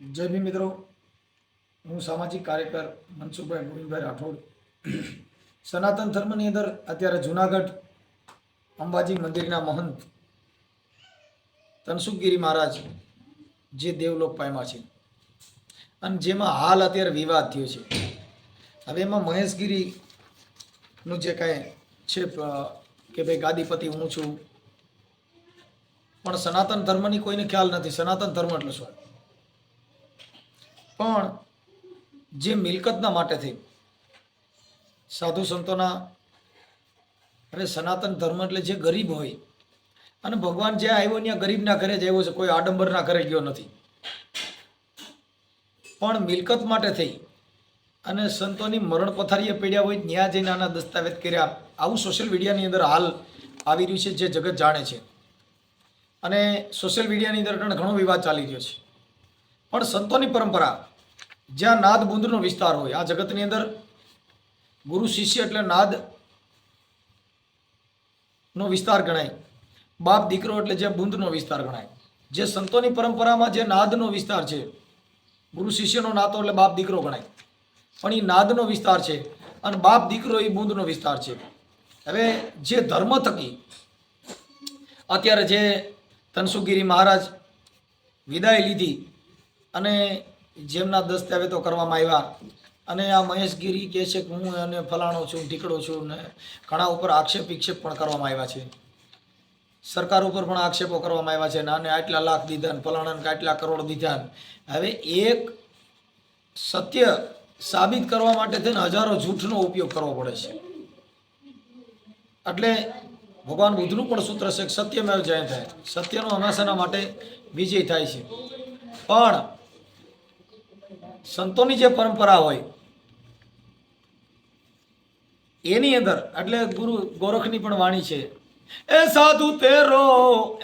જય ભીમ મિત્રો. હું સામાજિક કાર્યકર મનસુખભાઈ ગોવિંદભાઈ રાઠોડ. સનાતન ધર્મની અંદર અત્યારે જુનાગઢ અંબાજી મંદિરના મહંત તનસુખગીરી મહારાજ જે દેવલોક પામ્યા છે. અને જેમાં હાલ અત્યારે વિવાદ થયો છે. હવે એમાં મહેશગીરીનું જે કાંઈ છે કે ભાઈ ગાદીપતિ હું છું. પણ સનાતન ધર્મની કોઈને ખ્યાલ નથી. સનાતન ધર્મ એટલે શું? પણ જે મિલકતના માટે થઈ. સાધુ સંતોના, અરે સનાતન ધર્મ એટલે જે ગરીબ હોય, અને ભગવાન જ્યાં આવ્યો ત્યાં ગરીબના ઘરે જ આવ્યો છે, કોઈ આડંબરના ઘરે ગયો નથી. પણ મિલકત માટે થઈ, અને સંતોની મરણ પથારીએ પડ્યા હોય, ત્યાં જઈને આના દસ્તાવેજ કર્યા. આવું સોશિયલ મીડિયાની અંદર હાલ આવી રહ્યું છે, જે જગત જાણે છે. અને સોશિયલ મીડિયાની અંદર ઘણો વિવાદ ચાલી રહ્યો છે. પણ સંતોની પરંપરા, જ્યાં નાદ બુંદનો વિસ્તાર હોય, આ જગતની અંદર ગુરુ શિષ્ય એટલે નાદ નો વિસ્તાર ગણાય. બાપ દીકરો એટલે જે બુંદનો વિસ્તાર ગણાય. જે સંતોની પરંપરામાં જે નાદનો વિસ્તાર છે, ગુરુ શિષ્યનો નાતો એટલે બાપ દીકરો ગણાય. પણ એ નાદનો વિસ્તાર છે અને બાપ દીકરો એ બુંદનો વિસ્તાર છે. હવે જે ધર્મ થકી, અત્યારે જે તનસુગીરી મહારાજ વિદાય લીધી અને જેમના દસ્તાવેજો કરવામાં આવ્યા. અને આ મહેશગીરી કહે છે કે હું અને ફલાણો છું, ઢીકડો છું ને ઘણા ઉપર આક્ષેપ વિક્ષેપ પણ કરવામાં આવ્યા છે. સરકાર ઉપર પણ આક્ષેપો કરવામાં આવ્યા છે આને આટલા લાખ દીધા ને ફલાણાને આટલા કરોડ દીધા હવે એક સત્ય સાબિત કરવા માટે થઈને હજારો જૂઠનો ઉપયોગ કરવો પડે છે. એટલે ભગવાન બુદ્ધનું પણ સૂત્ર છે કે સત્યમેવ જય થાય. સત્યનો હંમેશાના માટે વિજય થાય છે. પણ સંતોની જે પરંપરા હોય, એની અંદર, એટલે ગુરુ ગોરખની પણ વાણી છે, એ સાધુ તેરો,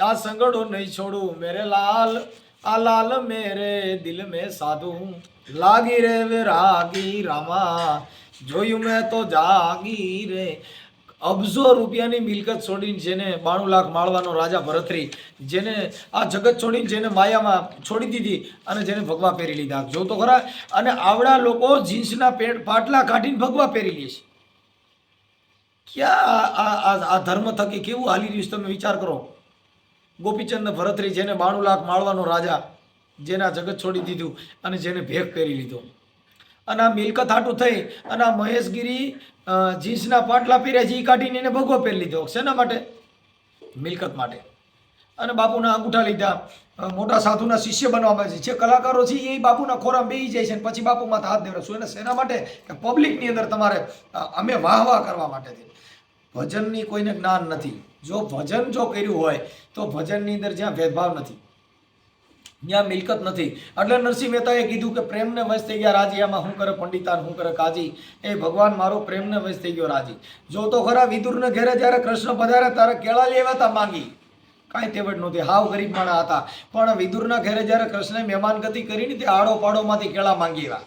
આ સંગડો નહીં છોડું, મેરે લાલ, આ લાલ મેરે દિલ મેં સાધુ લાગી રે વિરાગી રામા, જોયું મેં તો જાગી રે. અબજો રૂપિયાની મિલકત છોડીને જેને બાણું લાખ માળવાનો રાજા ભરતરી, જેને આ જગત છોડીને જેને માયામાં છોડી દીધી અને જેને ભગવા પહેરી લીધા. જો તો ખરા, અને આવડા લોકો જીન્સના પેટ પાટલા કાઢીને ભગવા પહેરી લે છે. ક્યાં આ ધર્મ થકી કેવું હાલી રહ્યું છે તમે વિચાર કરો. ગોપીચંદ ભરતરી જેને બાણું લાખ માળવાનો રાજા, જેને આ જગત છોડી દીધું અને જેને ભેગ કરી લીધો. અને આ મિલકત હાટું થઈ અને આ મહેશગીરી જીન્સના પાટલા પહેર્યા છે એ કાઢીને એને ભગવો પહેરી લીધો. શેના માટે? મિલકત માટે. અને બાપુના અંગૂઠા લીધા. મોટા સાધુના શિષ્ય બનવા છે. જે કલાકારો છે, એ બાપુના ખોરામાં બેસી જાય છે પછી બાપુ માથે હાથ દેવડે શું એને શેના માટે? કે પબ્લિકની અંદર તમારે અમે વાહ વાહ કરવા માટેથી ભજનની કોઈને જ્ઞાન નથી. જો ભજન જો કર્યું હોય, તો ભજનની અંદર જ્યાં ભેદભાવ નથી. ત્યાં મિલકત નથી. એટલે નરસિંહ મહેતાએ કીધું કે પ્રેમને વશ થઈ ગયા રાજી, આમાં હું કરે પંડિતાન હું કરે કાજી? એ ભગવાન મારો પ્રેમને વશ થઈ ગયો રાજી. જો તો ખરા વિદુરને ઘેરે જ્યારે કૃષ્ણ પધારે ત્યારે કેળા લેવા હતા માંગી. કાંઈ તેવડ નહોતી. હાવ ગરીબ માણા હતા. પણ વિદુરના ઘેરે જ્યારે કૃષ્ણે મહેમાનગતિ કરીને તે આડો પાડોમાંથી કેળા માંગી આવ્યા.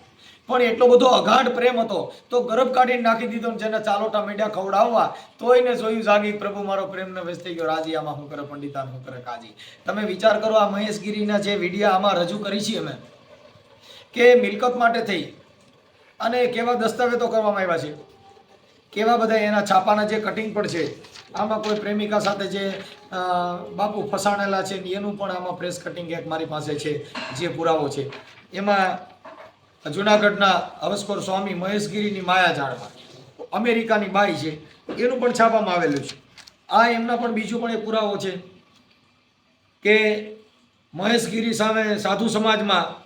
પણ એટલો બધો અગાઢ પ્રેમ હતો. તો ગરબ કાઢીને નાખી દીધો જેને ચાલોટા મીડિયા ખવડાવવા તો એને જોયું જાગી, પ્રભુ, મારો પ્રેમને વ્યસ્ત થઈ ગયો. રાજી, આમાં હું કરે પંડિતાન હું કરે કાજી. તમે વિચાર કરો, આ મહેશગીરીના જે વિડીયા આમાં રજૂ કરી છીએ અમે, કે મિલકત માટે થઈ. અને કેવા દસ્તાવેજો કરવામાં આવ્યા છે? કેવા બધા એના છાપાના જે કટિંગ પણ છે? આમાં કોઈ પ્રેમિકા સાથે જે બાપુ ફસાણેલા છે એનું પણ આમાં પ્રેસ કટિંગ એક મારી પાસે છે, જે પુરાવો છે. એમાં જુનાગઢના હવસખોર સ્વામી મહેશગીરીની માયાજાળમાં અમેરિકાની બાઈ છે. એનું પણ છાપવામાં આવેલું છે. આ એમના પણ બીજું પણ એક પુરાવો છે કે મહેશગીરી સામે સાધુ સમાજમાં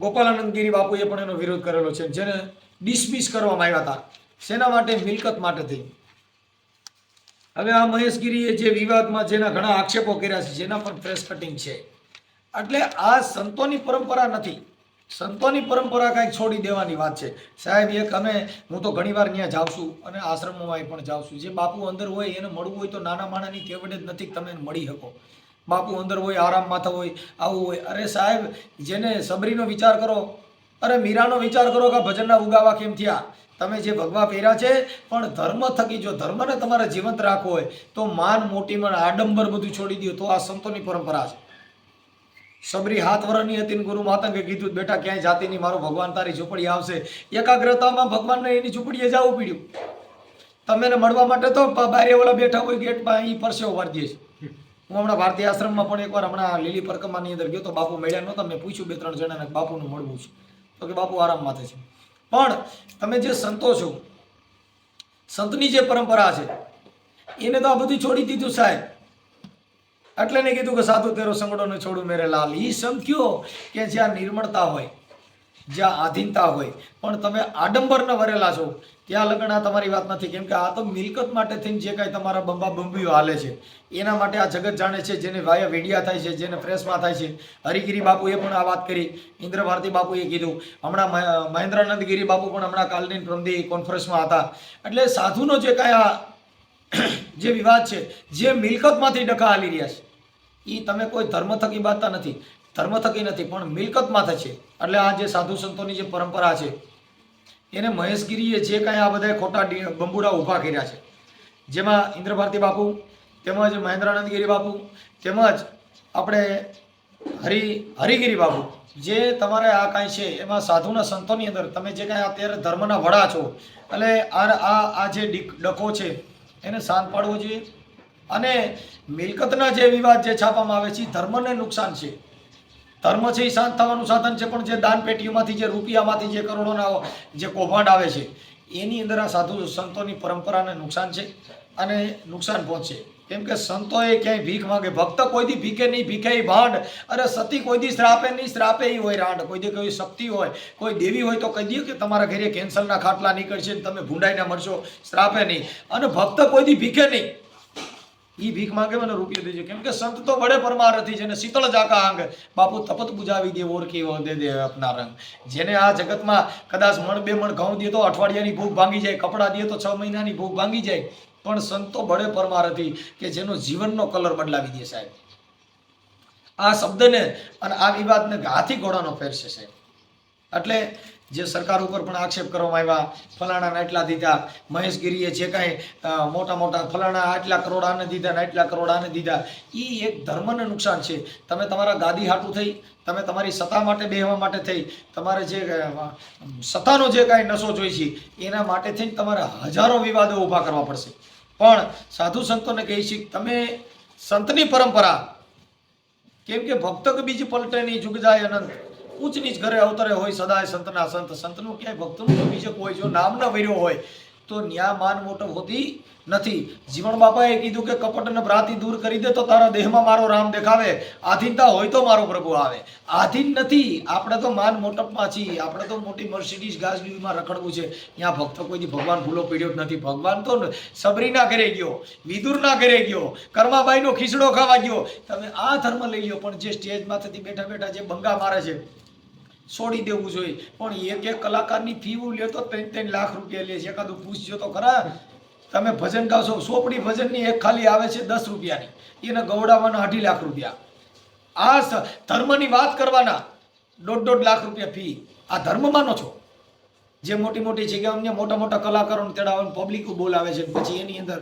ગોપાલાનંદગીરી બાપુએ પણ એનો વિરોધ કરેલો છે. જેને ડિસમિસ કરવામાં આવ્યા હતા. શેના માટે મિલકત માટે થઈ. હવે આ મહેશગીરીએ જે વિવાદમાં જેના ઘણા આક્ષેપો કર્યા છે, જેના પણ પ્રેસ કટિંગ છે. એટલે આ સંતોની પરંપરા નથી. સંતોની પરંપરા કાંઈક છોડી દેવાની વાત છે. સાહેબ, એક અમે, હું તો ઘણીવાર ત્યાં જાઉં છું અને આશ્રમોમાં પણ જાઉં છું. જે બાપુ અંદર હોય, એને મળવું હોય તો નાના માણાની કેવડે જ નથી તમે મળી શકો. બાપુ અંદર હોય, આરામ માથા હોય, આવું હોય. અરે સાહેબ, જેને સબરીનો વિચાર કરો, અરે મીરાનો વિચાર કરો કે ભજનના ઉગાવા કેમ થયા? તમે જે ભગવા પહેર્યા છે, પણ ધર્મ થકી જો, ધર્મને તમારે જીવંત રાખવો હોય, તો માન મોટી મોટીમાં આડંબર બધું છોડી દો. તો આ સંતોની પરંપરા છે. સબરી હાથ વરની હતી ગુરુ માતંગે કીધું, બેટા, ક્યાંય જાતી નહીં, મારો ભગવાન તારી ઝૂંપડી આવશે. એકાગ્રતામાં ભગવાનને એની ઝૂંપડીએ જવું પડ્યું. તમે મળવા માટે તો બારે ઓલા બેઠા હોય ગેટમાં અહીં પરસેવો વાળી દે છે. હું હમણાં ભારતીય આશ્રમમાં પણ એકવાર હમણાં લીલી પરકમાની અંદર ગયો તો બાપુ મળ્યા નહોતા મેં પૂછ્યું બે ત્રણ જણાને બાપુનું મળવું છે. તો કે બાપુ આરામ માથે છે. પણ તમે જે સંતો છો, સંતની જે પરંપરા છે, એને તો આ બધું છોડી દીધું સાહેબ. એટલે ને કીધું કે સાધુ તેરો સંગડો ને છોડું મેરે લાલ. એ સંત કયો કે જ્યાં નિર્મળતા હોય, જ્યાં આધીનતા હોય. પણ તમે આડંબરને વરેલા છો. ત્યાં લગ્ન આ તમારી વાત નથી. કેમ કે આ તો મિલકત માટે થઈને જે કાંઈ તમારા બંબા બંબીઓ હાલે છે. એના માટે આ જગત જાણે છે, જેને વાયા વેડિયા થાય છે, જેને પ્રેસમાં થાય છે. હરિગીરી બાપુએ પણ આ વાત કરી. ઇન્દ્ર ભારતી બાપુએ કીધું. હમણાં મહ- મહેન્દ્રાનંદ ગિરી બાપુ પણ હમણાં કાલની પ્રમદી કોન્ફરન્સમાં હતા. એટલે સાધુનો જે કાંઈ આ જે વિવાદ છે, જે મિલકતમાંથી ડખા હાલી રહ્યા છે એ તમે કોઈ ધર્મ થકી બાંધતા નથી. ધર્મ થકી નથી, પણ મિલકતમાં છે એટલે આ જે સાધુ સંતોની જે પરંપરા છે, એને મહેશગીરીએ જે કાંઈ આ બધા ખોટા બંબુડા ઊભા કર્યા છે. જેમાં ઇન્દ્રભારતી બાપુ, તેમજ મહેન્દ્રાનંદ ગિરી બાપુ, તેમજ આપણે હરિ, હરિગીરી બાપુ, જે તમારે આ કાંઈ છે, એમાં સાધુના સંતોની અંદર તમે જે કાંઈ અત્યારે ધર્મના વડા છો, એટલે આ આ જે ડીક- છે એને શાંત પાડવો જોઈએ. અને મિલકતના જે વિવાદ જે છાપવામાં આવે છે એ ધર્મને નુકસાન છે. ધર્મ છે એ શાંત થવાનું સાધન છે, પણ જે દાન પેટીઓમાંથી જે રૂપિયામાંથી જે કરોડોના જે કૌભાંડ આવે છે, એની અંદર આ સાધુ સંતોની પરંપરાને નુકસાન છે અને નુકસાન પહોંચશે કેમ કે સંતોએ ક્યાંય ભીખ માંગે. ભક્ત કોઈ દી ભીખે નહીં, ભીખે એ ભાંડ. અરે સતી કોઈ દી શ્રાપે નહીં, શ્રાપે એ હોય રાંડ. કોઈ દી કોઈ શક્તિ હોય, કોઈ દેવી હોય તો કહી દઈએ કે તમારા ઘરે કેન્સરના ખાટલા નીકળશે ને તમે ભૂંડાઈને મરશો. શ્રાપે નહીં. અને ભક્ત કોઈ દી ભીખે નહીં. ઈ ભીખ માંગે મને રૂપિયો દેજો. કેમ કે સંત તો વડે પરમારથી છે ને શીતળ જાકા આંગ. બાપુ તપત બુજાવી દે ઓળખી દે દે અપના રંગ. જેને આ જગતમાં કદાચ મણ બે મણ ઘઉં દે તો અઠવાડિયાની ભૂખ ભાંગી જાય, કપડાં દે તો છ મહિનાની ભૂખ ભાંગી જાય. પણ સંતો ભળે પરમાર હતી કે જેનો જીવનનો કલર બદલાવી દે સાહેબ. આ શબ્દને અને આ વિવાદને હાથી ઘોડાનો ફેર છે સાહેબ. એટલે જે સરકાર ઉપર પણ આક્ષેપ કરવામાં આવ્યા, ફલાણાના એટલા દીધા, મહેશગીરીએ જે કાંઈ મોટા મોટા ફલાણા આટલા કરોડ આને દીધા ને આટલા કરોડ આને દીધા એ એક ધર્મને નુકસાન છે. તમે તમારા ગાદી હાટું થઈ, તમે તમારી સત્તા માટે બેહવા માટે થઈ, તમારે જે સત્તાનો જે કાંઈ નશો જોઈ છે, એના માટે થઈને તમારે હજારો વિવાદો ઊભા કરવા પડશે. પણ સાધુ સંતોને કહી છે, તમે સંતની પરંપરા, કેમ કે ભક્ત કે બીજી પલટે નહીં, જુગ અનંત ઉચ્ચ નીચ ઘરે અવતરે હોય, સદાય સંતના સંત, સંતનું ક્યાંય ભક્તનું બીજે કોઈ જો નામ ન વર્યો હોય તો ન્યા માન મોટો હોતી નથી. જીવણ બાપાએ કીધું કે કપટ અને ભ્રાંતિ દૂર કરી દે તો તારા દેહમાં મારો રામ દેખાવે. આધીનતા હોય તો મારો પ્રભુ આવે. આધીન નથી. આપણે તો માન મોટપમાં છીએ. આપણે તો મોટી મર્સિડીઝ ગાજડીમાં રખડવું છે. ત્યાં ભક્ત કોઈથી ભગવાન ભૂલો પીડ્યો નથી. ભગવાન તો સબરીના ઘરે ગયો વિદુરના ઘરે ગયો, કર્માબાઈનો ખીચડો ખાવા ગયો. તમે આ ધર્મ લઈ લ્યો, પણ જે સ્ટેજમાંથી બેઠા બેઠા જે બંગા મારે છે છોડી દેવું જોઈએ. પણ એક એક કલાકારની ફી લે તો ત્રણ ત્રણ લાખ રૂપિયા લે છે. એકાદું પૂછજો તો ખરા. તમે ભજન ગાવશો. સોપડી ભજનની એક ખાલી આવે છે દસ રૂપિયાની. એને ગવડાવવાના અઢી લાખ રૂપિયા. આ ધર્મની વાત કરવાના. દોઢ દોઢ લાખ રૂપિયા ફી આ ધર્મ માનો છો. જે મોટી મોટી છે કે અમને મોટા મોટા કલાકારોને તેડાવવાનું પબ્લિક બોલાવે છે. પછી એની અંદર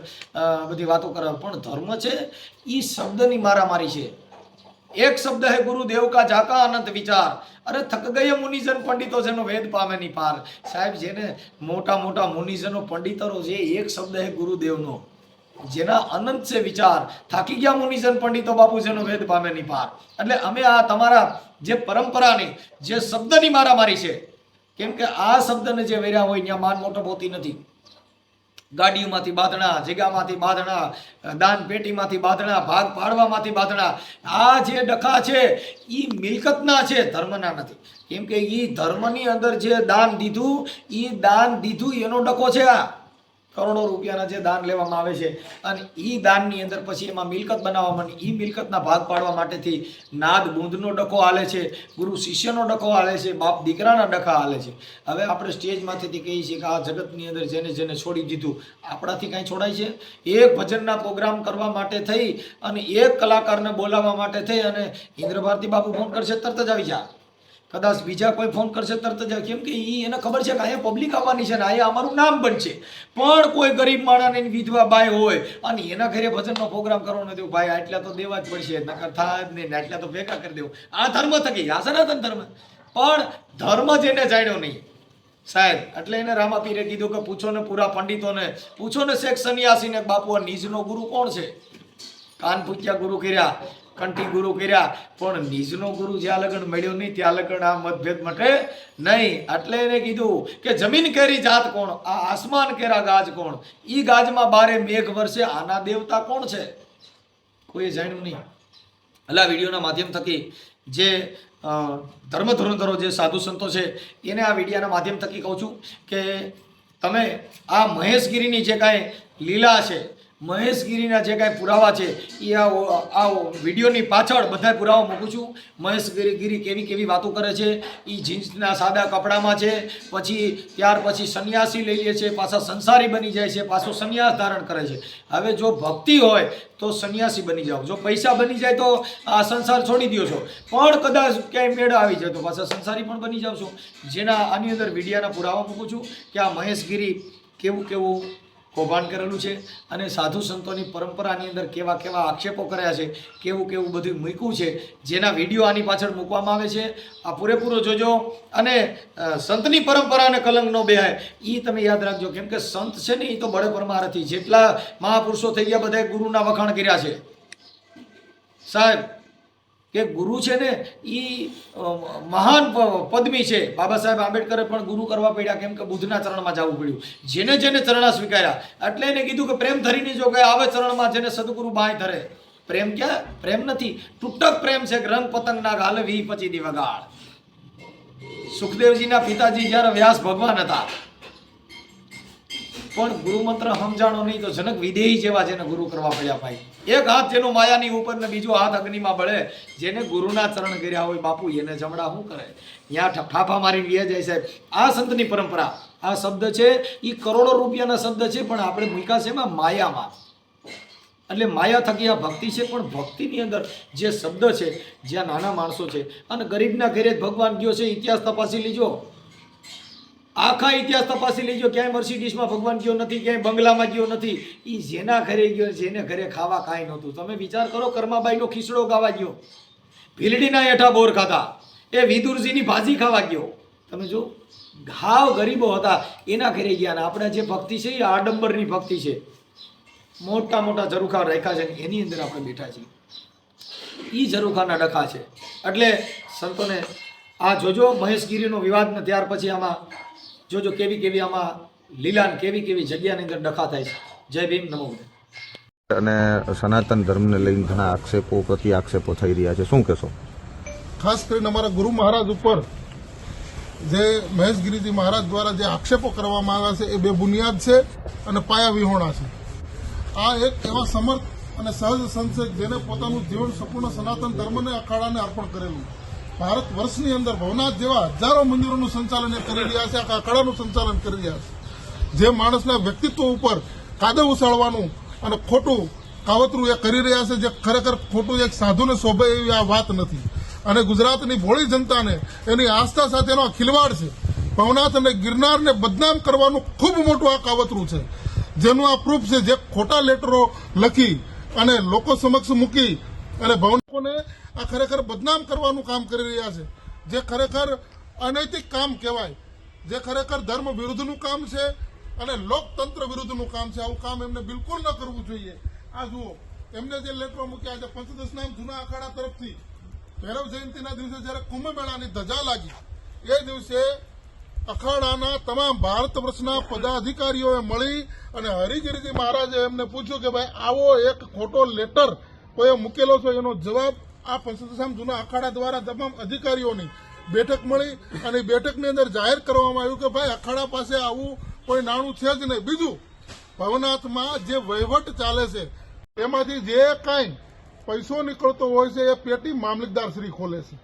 બધી વાતો કરાવે. પણ ધર્મ છે એ શબ્દની મારામારી છે. એક શબ્દ હે ગુરુદેવ કા જાકા અનંત વિચાર. અરે થક ગયે મુનિજન પંડિતો જેનો વેદ પામે ની પાર. સાહેબ, જેને મોટા મોટા મુનિજનો પંડિતરો છે, એક શબ્દ હે ગુરુદેવનો જેના અનંત છે વિચાર. થાકી ગયા મુનિજન પંડિતો બાપુ જેનો વેદ પામે ની પાર. એટલે અમે આ તમારા જે પરંપરાની, જે શબ્દની મારામારી છે, કેમ કે આ શબ્દને જે વેર્યા હોય, ત્યાં માન મોટો હોતી નથી. ગાડીઓમાંથી બાંધણા, જગ્યામાંથી બાંધણા, દાન પેટીમાંથી બાંધણા, ભાગ પાડવામાંથી બાંધણા, આ જે ડખા છે એ મિલકતના છે, ધર્મના નથી. કેમ કે એ ધર્મની અંદર જે દાન દીધું એ દાન દીધું એનો ડખો છે આ. કરોડો રૂપિયાના જે દાન લેવામાં આવે છે. અને એ દાનની અંદર પછી એમાં મિલકત બનાવવામાં એ મિલકતના ભાગ પાડવા માટેથી નાદ બુંદનો ડખો હાલે છે, ગુરુ શિષ્યનો ડખો હાલે છે, બાપ દીકરાના ડખા હાલે છે. હવે આપણે સ્ટેજમાંથી કહીએ છીએ કે આ જગતની અંદર જેને જેને છોડી દીધું, આપણાથી કાંઈ છોડાય છે? એક ભજનના પ્રોગ્રામ કરવા માટે થઈ અને એક કલાકારને બોલાવવા માટે થઈ અને ઇન્દ્ર ભારતી બાપુ ફોન કરશે, તરત જ આવી જા. કદાચ બીજા કોઈ ફોન કરશે તરત જ કેમ કે એ એને ખબર છે કે અહીંયા પબ્લિક આવવાની છે ને અહીંયા અમારું નામ બનશે પણ કોઈ ગરીબ માણસને વિધવા બાય હોય અને એના ઘરે ભજનનો પ્રોગ્રામ કરવાનો નથી ભાઈ આટલા તો દેવા જ પડશે, નકર થાય જ નહીં આટલા તો ભેગા કરી દેવું. આ ધર્મ થકી, આ સનાતન ધર્મ. પણ ધર્મ જ એને જાણ્યો નહીં. સાહેબ, એટલે એને રામાપીરે કીધું કે પૂછો ને પૂરા પંડિતોને, પૂછો ને શેખ સન્યાસીને ને બાપુ આ નિજનો ગુરુ કોણ છે? કાન પૂછ્યા ગુરુ કર્યા. કંઠી ગુરુ કર્યા, પણ નિજનો ગુરુ જ્યાં લગ્ન મળ્યો નહીં, ત્યાં લગ્ન આ મતભેદ મટે નહીં. એટલે એને કીધું કે જમીન કેરી જાત કોણ? આ આસમાન કેરા ગાજ કોણ? ઈ ગાજમાં બારે મેઘ વર્ષે આના દેવતા કોણ છે? કોઈ જાણ્યું નહીં. એટલે આ વિડીયોના માધ્યમ થકી જે ધર્મ ધુરંધરો જે સાધુ સંતો છે, એને આ વિડીયાના માધ્યમ થકી કહું છું કે તમે આ મહેશગીરીની જે કાંઈ લીલા છે મહેશગીરીના જે કાંઈ પુરાવા છે, એ આ આ વિડીયોની પાછળ બધા પુરાવા મૂકું છું. મહેશગીરી ગીરી કેવી કેવી વાતો કરે છે એ જીન્સના સાદા કપડામાં છે, પછી ત્યાર પછી સંન્યાસી લઈ લે છે, પાછા સંસારી બની જાય છે, પાછો સંન્યાસ ધારણ કરે છે. હવે જો ભક્તિ હોય, તો સંન્યાસી બની જાઓ. જો પૈસા બની જાય, તો આ સંસાર છોડી દો છો. પણ કદાચ ક્યાંય મેળ આવી જાય, તો પાછા સંસારી પણ બની જાવ છો. જેના આની અંદર મીડિયાના પુરાવા મૂકું છું કે આ મહેશગીરી કેવું કેવું કૌભાંડ કરેલું છે અને સાધુ સંતોની પરંપરાની અંદર કેવા કેવા આક્ષેપો કર્યા છે, કેવું કેવું બધું મૂક્યું છે, જેના વીડિયો આની પાછળ મૂકવામાં આવે છે. આ પૂરેપૂરો જોજો અને સંતની પરંપરાને કલંક ન બેહાય એ તમે યાદ રાખજો. કેમ કે સંત છે ને એ તો બળે પરમારથી. જેટલા મહાપુરુષો થઈ ગયા, બધાએ ગુરુના વખાણ કર્યા છે. સાહેબ કે ગુરુ છે ને એ મહાન પદમી છે. બાબા સાહેબ આંબેડકરે પણ ગુરુ કરવા પડ્યા, કેમ કે બુદ્ધના ચરણમાં જવું પડ્યું. જેને જેને ચરણા સ્વીકાર્યા. એટલે એને કીધું કે પ્રેમ ધરીને જો ગયા આવે ચરણમાં, જેને સદગુરુ બાય ધરે. પ્રેમ ક્યાં? પ્રેમ નથી. તૂટક પ્રેમ છે રંગ પતંગ ના ગાલવી પછી દી વગાડ. સુખદેવજીના પિતાજી જ્યારે વ્યાસ ભગવાન હતા પણ ગુરુ મંત્ર સમજાણો નહીં તો જનક વિદેહી જેવા જેને ગુરુ કરવા પડ્યા ભાઈ. એક હાથ જેનો માયાની ઉપર ને બીજો હાથ અગ્નિમાં બળે. જેને ગુરુના ચરણ કર્યા હોય બાપુ, એને જમડા શું કરે? ત્યાં ઠાફા મારીને વ્યા જાય સાહેબ. આ સંતની પરંપરા. આ શબ્દ છે એ કરોડો રૂપિયાના શબ્દ છે, પણ આપણે મૂક્યા છે એમાં માયામાં. એટલે માયા થકી આ ભક્તિ છે, પણ ભક્તિની અંદર જે શબ્દ છે, જ્યાં નાના માણસો છે. અને ગરીબના ઘેરે ભગવાન ગયો છે, ઇતિહાસ તપાસી લીજો. આખા ઇતિહાસ તપાસી લેજો, ક્યાંય મર્સિડીઝમાં ભગવાન ગયો નથી, ક્યાંય બંગલામાં ગયો નથી એ જેના ઘરે ગયો, જેને ઘરે ખાવા કાંઈ નહોતું. તમે વિચાર કરો, કર્માબાઈનો ખીચડો ગાવા ગયો. ભીલડીના હેઠા બોર ખાતા એ વિદુરજીની ભાજી ખાવા ગયો. તમે જો, ઘાવ ગરીબો હતા, એના ઘરે ગયા અને આપણે જે ભક્તિ છે, એ આડંબરની ભક્તિ છે. મોટા મોટા ઝરૂખા રાખ્યા છે ને એની અંદર આપણે બેઠા છીએ. એ ઝરૂખાના ડખા છે. એટલે સંતોને આ જોજો, મહેશગીરીનો વિવાદ ને ત્યાર પછી આમાં જોજો કેવી કેવી આમાં લીલા કેવી કેવી જગ્યાની અંદર ડખા થાય છે. જય ભીમ નમો અને સનાતન ધર્મને લઈને ઘણા આક્ષેપો પ્રતિ આક્ષેપો થઈ રહ્યા છે. શું કહેશો? ખાસ કરીને અમારા ગુરુ મહારાજ ઉપર જે મહેશગીરીજી મહારાજ દ્વારા જે આક્ષેપો કરવામાં આવ્યા છે એ બે બુનિયાદ છે અને પાયા વિહોણા છે. આ એક એવા સમર્થ અને સહજ સંત જેને પોતાનું જીવન સંપૂર્ણ સનાતન ધર્મને અખાડાને અર્પણ કરેલું ભારત વર્ષની અંદર ભવનાથ જેવા હજારો મંદિરોનું સંચાલન કરી રહ્યા છે, આખા કળાનું સંચાલન કરી રહ્યા છે. જે માણસના વ્યક્તિત્વ ઉપર કાદવ ઉછાળવાનું અને ખોટું કાવતરું એ કરી રહ્યા છે, જે ખરેખર ખોટું એક સાધુને શોભે એવી આ વાત નથી. અને ગુજરાતની ભોળી જનતાને એની આસ્થા સાથેનો ખિલવાડ છે. ભવનાથ અને ગિરનારને બદનામ કરવાનું ખૂબ મોટું આ કાવતરું છે. જેનું આ પ્રૂફ છે, જે ખોટા લેટરો લખી અને લોકો સમક્ષ મૂકી અને ભવનકોને આ ખરેખર બદનામ કરવાનું કામ કરી રહ્યા છે. જે ખરેખર અનૈતિક કામ કહેવાય, જે ખરેખર ધર્મ વિરુદ્ધનું કામ છે અને લોકતંત્ર વિરુદ્ધનું કામ છે. આવું કામ એમને બિલકુલ ન કરવું જોઈએ. આ જુઓ, એમને જે લેટરો મૂક્યા છે, પંચદશ નામ જૂના અખાડા તરફથી. ભૈરવ જયંતિના દિવસે જ્યારે કુંભ મેળાની ધજા લાગી, એ દિવસે અખાડાના તમામ ભારત વર્ષના પદાધિકારીઓએ મળી અને હરિગીરીજી મહારાજે એમને પૂછ્યું કે ભાઈ, આવો એક ખોટો લેટર કોઈએ મૂકેલો છે, એનો જવાબ આ પંચદશામ જૂના અખાડા દ્વારા તમામ અધિકારીઓની બેઠક મળી અને બેઠકની અંદર જાહેર કરવામાં આવ્યું કે ભાઈ, અખાડા પાસે આવું કોઈ નાણું છે જ નહીં. બીજું, ભવનાથમાં જે વહીવટ ચાલે છે, એમાંથી જે કાંઈ પૈસો નીકળતો હોય છે, એ પેટી મામલતદાર શ્રી ખોલે છે.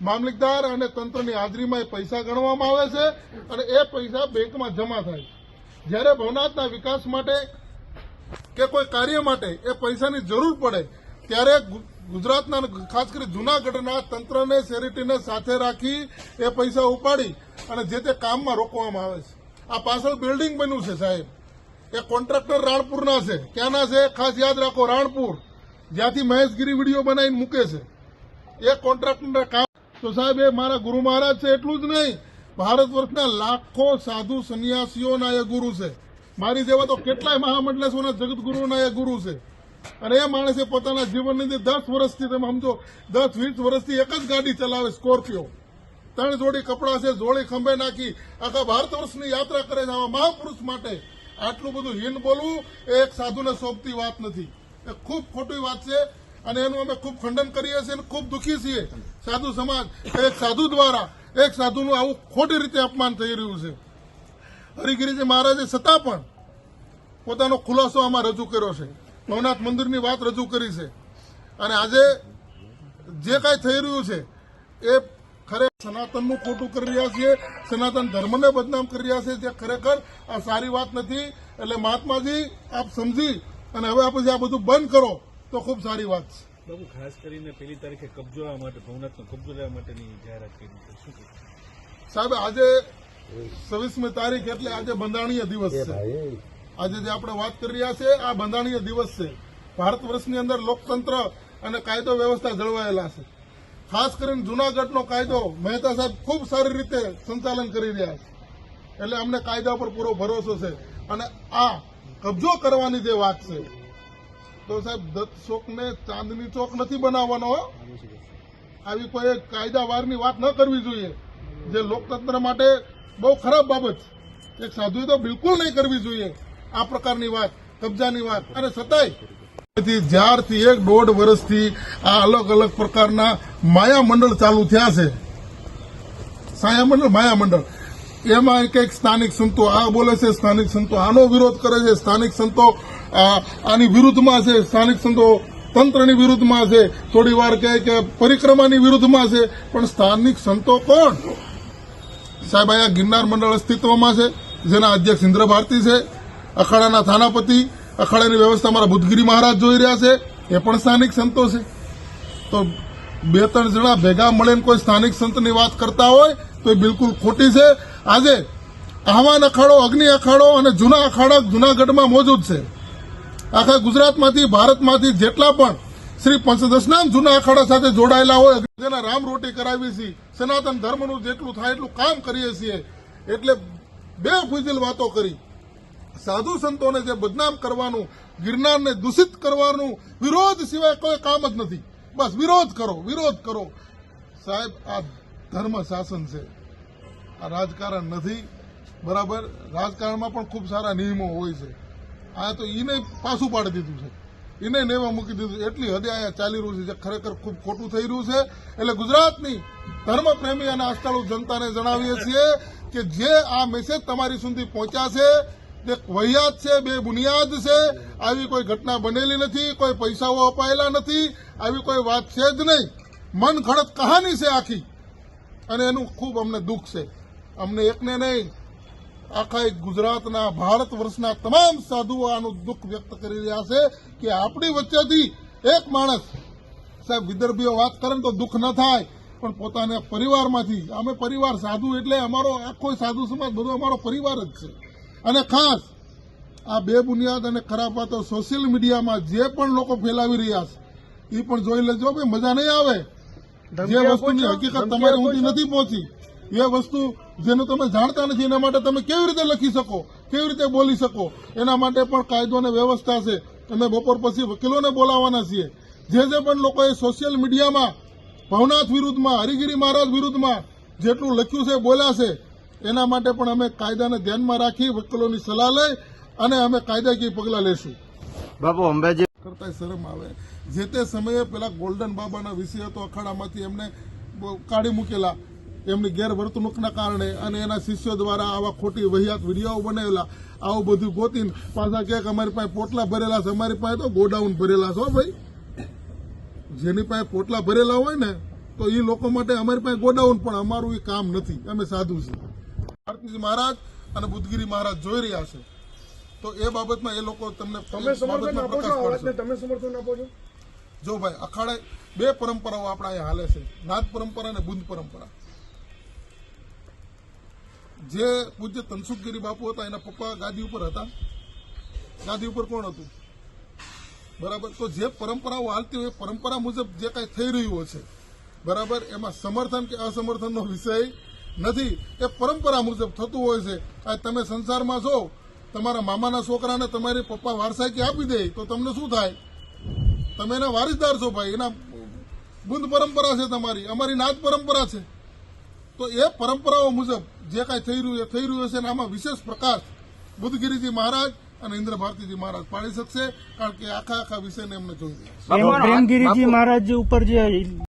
મામલતદાર અને તંત્રની હાજરીમાં એ પૈસા ગણવામાં આવે છે અને એ પૈસા બેંકમાં જમા થાય. જ્યારે ભવનાથના વિકાસ માટે કે કોઈ કાર્ય માટે એ પૈસાની જરૂર પડે ત્યારે ગુજરાતના ખાસ કરી જુનાગઢના તંત્રને સેરિટીને સાથે રાખી એ પૈસા ઉપાડી અને જે તે કામમાં રોકવામાં આવે છે. આ પાછળ બિલ્ડિંગ બન્યું છે, સાહેબ. એ કોન્ટ્રાક્ટર રાણપુરના છે. ક્યાંના છે ખાસ યાદ રાખો, રાણપુર. જ્યાંથી મહેશગીરી વીડિયો બનાવીને મૂકે છે. એ કોન્ટ્રાક્ટરના કામ તો સાહેબ, એ મારા ગુરુ મહારાજ છે, એટલું જ નહીં. ભારત વર્ષના લાખો સાધુ સંન્યાસીઓના એ ગુરુ છે. મારી જેવા તો કેટલાય મહામંડલેશ્વરના જગતગુરુના એ ગુરુ છે. અને એ માણસે પોતાના જીવનની અંદર દસ વર્ષથી, તમે સમજો, દસ, વીસ વર્ષથી એક જ ગાડી ચલાવે, સ્કોર્પિયો. ત્રણ જોડી કપડાં છે, જોડી ખંભે નાખી, આખા ભારત વર્ષની યાત્રા કરે છે, આવા મહાપુરુષ માટે આટલું બધું હીન બોલવું એ એક સાધુને સોંપતી વાત નથી. એ ખૂબ ખોટી વાત છે અને એનું અમે ખૂબ ખંડન કરીએ છીએ અને ખૂબ દુઃખી છીએ. સાધુ સમાજ, એક સાધુ દ્વારા, એક સાધુનું આવું ખોટી રીતે અપમાન થઈ રહ્યું છે. હરિગીરીજી મહારાજે છતાં પણ પોતાનો ખુલાસો આમાં રજૂ કર્યો છે. ભવનાથ મંદિરની વાત રજૂ કરી છે. અને આજે જે કાંઈ થઈ રહ્યું છે એ ખરે સનાતનનું ખોટું કરી રહ્યા છીએ સનાતન ધર્મને બદનામ કરી રહ્યા છે જે ખરેખર આ સારી વાત નથી. એટલે મહાત્માજી આપ સમજી અને હવે આપણે આ બધું બંધ કરો તો ખૂબ સારી વાત છે. બાબુ ખાસ કરીને પેલી તારીખે કબજો લેવા માટે ભવનાથનો કબજો લેવા માટેની જાહેરાત કરી છે. શું સાહેબ આજે છવ્વીસમી તારીખ એટલે આજે બંધારણીય દિવસ છે. આજે જે આપણે વાત કરી રહ્યા છે આ બંધારણીય દિવસ છે. ભારત વર્ષની અંદર લોકતંત્ર અને કાયદો વ્યવસ્થા જળવાયેલા છે. ખાસ કરીને જુનાગઢનો કાયદો મહેતા સાહેબ ખૂબ સારી રીતે સંચાલન કરી રહ્યા છે. એટલે અમને કાયદા પર પૂરો ભરોસો છે. અને આ કબજો કરવાની જે વાત છે, તો સાહેબ દત્ત ચોકને ચાંદની ચોક નથી બનાવવાનો આવી કોઈ કાયદાવારની વાત ન કરવી જોઈએ. જે લોકતંત્ર માટે બહુ ખરાબ બાબત એક સાધુએ તો બિલકુલ નહીં કરવી જોઈએ. આ પ્રકારની વાત, કબજાની વાત અને છતાંય જ્યારથી એક દોઢ વર્ષથી આ અલગ અલગ પ્રકારના માયા મંડળ ચાલુ થયા છે. સાયા મંડળ માયા મંડળ એમાં કંઈક સ્થાનિક સંતો આ બોલે છે, સ્થાનિક સંતો આનો વિરોધ કરે છે, સ્થાનિક સંતો આની વિરુદ્ધમાં છે, સ્થાનિક સંતો તંત્રની વિરુદ્ધમાં છે, થોડી વાર કહે કે પરિક્રમાની વિરુદ્ધમાં છે, પણ સ્થાનિક સંતો કોણ? સાહેબ, અહીંયા ગિરનાર મંડળ અસ્તિત્વમાં છે, જેના અધ્યક્ષ ઇન્દ્ર ભારતી છે. અખાડાના થાનાપતિ, અખાડાની વ્યવસ્થા અમારા બુદ્ધગીરી મહારાજ જોઈ રહ્યા છે. એ પણ સ્થાનિક સંતો છે. તો બે ત્રણ જણા ભેગા મળીને કોઈ સ્થાનિક સંતની વાત કરતા હોય, તો એ બિલકુલ ખોટી છે. આજે આહવાન અખાડો, અગ્નિ અખાડો અને જૂના અખાડા જૂનાગઢમાં મોજૂદ છે. આખા ગુજરાતમાંથી, ભારતમાંથી જેટલા પણ શ્રી પંચદશનામ જૂના અખાડા સાથે જોડાયેલા હોય, જેના રામ રોટી કરાવી છે, સનાતન ધર્મનું જેટલું થાય એટલું કામ કરીએ છીએ. એટલે બે ફુજિલ વાતો કરી. સાધુ સંતોને જે બદનામ કરવાનું, ગિરનારને દૂષિત કરવાનું, વિરોધ સિવાય કોઈ કામ જ નથી. બસ વિરોધ કરો વિરોધ કરો. સાહેબ, આ ધર્મ શાસન છે. આ રાજકારણ નથી. બરાબર? રાજકારણમાં પણ ખૂબ સારા નિયમો હોય છે. આ તો એને પાછું પાડી દીધું છે. એને નેવા મૂકી દીધું એટલી હદે અહીંયા ચાલી રહ્યું છે જે ખરેખર ખૂબ ખોટું થઈ રહ્યું છે. એટલે ગુજરાતની ધર્મપ્રેમી અને આસ્થાળુ જનતાને જણાવીએ છીએ કે જે આ મેસેજ તમારી સુધી પહોંચ્યા છે તે વહિયાત છે, બે બુનિયાદ છે. આવી કોઈ ઘટના બનેલી નથી, કોઈ પૈસાઓ અપાયેલા નથી, આવી કોઈ વાત છે જ નહીં. મન ખડત કહાની છે આખી. અને એનું ખૂબ અમને દુઃખ છે. અમને એકને નહીં, આખા ગુજરાતના, ભારત વર્ષના તમામ સાધુઓ આનું દુઃખ વ્યક્ત કરી રહ્યા છે કે આપણી વચ્ચેથી એક માણસ, સાહેબ, વિદર્ભીઓ વાત કરે તો દુઃખ ન થાય, પણ પોતાના પરિવારમાંથી, અમે પરિવાર સાધુ એટલે અમારો આખો સાધુ સમાજ, બધો અમારો પરિવાર જ છે. અને ખાસ આ બે બુનિયાદ અને ખરાબ વાતો સોશિયલ મીડિયામાં જે પણ લોકો ફેલાવી રહ્યા છે એ પણ જોઈ લેજો ભાઈ મજા નહીં આવે. જે વસ્તુની હકીકત તમારી સુધી નથી પહોંચી એ વસ્તુ જેનું તમે જાણતા નથી એના માટે તમે કેવી રીતે લખી શકો કેવી રીતે બોલી શકો એના માટે પણ કાયદો અને વ્યવસ્થા છે. અમે બપોર પછી વકીલોને બોલાવવાના છીએ. જે જે પણ લોકોએ સોશિયલ મીડિયામાં ભવનાથ વિરુદ્ધમાં હરિગીરી મહારાજ વિરુદ્ધમાં જેટલું લખ્યું છે બોલ્યા છે એના માટે પણ અમે કાયદાને ધ્યાનમાં રાખી વકીલોની સલાહ લઈ અને અમે કાયદાકીય પગલાં લેશું. બાપુ અંબાજી કરતા શરમ આવે. જે તે સમયે પેલા ગોલ્ડન બાબાના વિષય હતો અખાડામાંથી એમને કાઢી મૂકેલા. એમની ગેરવર્તણૂકના કારણે અને એના શિષ્યો દ્વારા આવા ખોટી વહિયાત વીડિયો બનાવેલા. આવું બધું ગોતીને પાછા કહે કે અમારી પાસે પોટલા ભરેલા છે. અમારી પાસે તો ગોડાઉન ભરેલા છે ભાઈ. જેની પાસે પોટલા ભરેલા હોય ને તો એ લોકો માટે અમારી પાસે ગોડાઉન પણ અમારું એ કામ નથી. અમે સાધુ છીએ. ભારતીજી મહારાજ અને બુદ્ધગીરી મહારાજ જોઈ રહ્યા છે. તો એ બાબતમાં એ લોકો તમને તમે સમર્થન આપો છો પ્રકાશ આ પાડશે. વાતને તમે સમર્થન આપો છો? જો ભાઈ અખાડે બે પરંપરાઓ આપણા અહીંયા હાલે છે. નાથ પરંપરા અને બુંદ પરંપરા. જે પૂજ્ય તનસુખગીરી બાપુ હતા એના પપ્પા ગાદી ઉપર હતા. ગાદી ઉપર કોણ હતું? બરાબર? તો જે પરંપરાઓ હાલતી હોય પરંપરા મુજબ જે કાંઈ થઈ રહ્યું છે. બરાબર? એમાં સમર્થન કે અસમર્થનનો વિષય નથી. એ પરંપરા મુજબ થતું હોય છે. આ તમે સંસારમાં છો તમારા મામાના છોકરાને તમારી પપ્પા વારસાઈથી આપી દે તો તમને શું થાય? તમે એના વારિસદાર છો ભાઈ એના બુંદ પરંપરા છે તમારી અમારી નાથ પરંપરા છે. તો એ પરંપરાઓ મુજબ જે કાંઈ થઈ રહ્યું એ થઈ રહ્યું છે અને આમાં વિશેષ પ્રકાશ બુદ્ધગીરીજી મહારાજ અને ઇન્દ્ર ભારતીજી મહારાજ પાડી શકશે કારણ કે આખા આખા વિષયને એમને જોઈ રહ્યા પ્રેમગીરીજી મહારાજ ઉપર જે